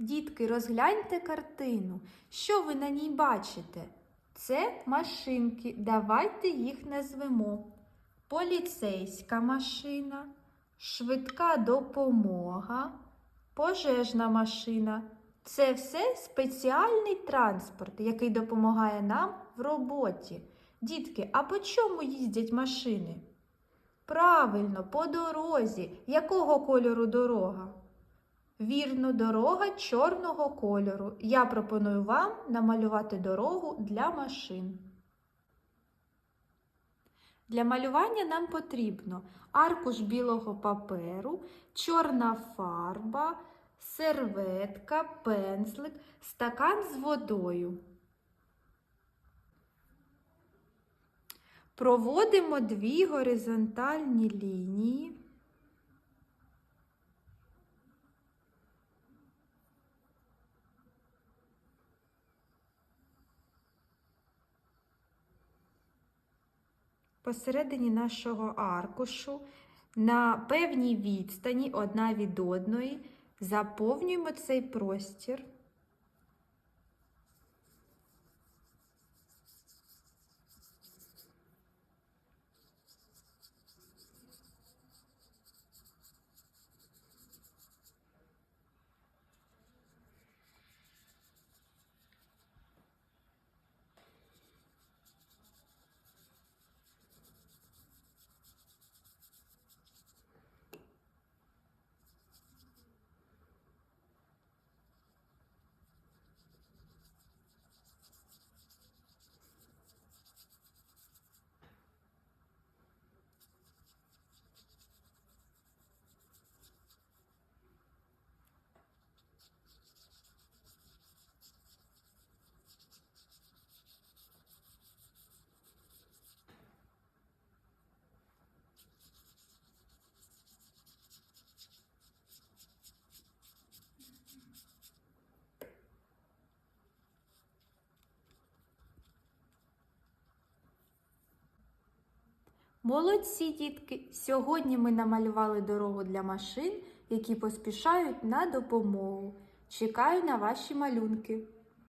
Дітки, розгляньте картину. Що ви на ній бачите? Це машинки. Давайте їх назвемо. Поліцейська машина, швидка допомога, пожежна машина. Це все спеціальний транспорт, який допомагає нам в роботі. Дітки, а по чому їздять машини? Правильно, по дорозі. Якого кольору дорога? Вірно, дорога чорного кольору. Я пропоную вам намалювати дорогу для машин. Для малювання нам потрібно аркуш білого паперу, чорна фарба, серветка, пензлик, стакан з водою. Проводимо дві горизонтальні лінії. Посередині нашого аркушу на певній відстані одна від одної заповнюємо цей простір. Молодці, дітки! Сьогодні ми намалювали дорогу для машин, які поспішають на допомогу. Чекаю на ваші малюнки.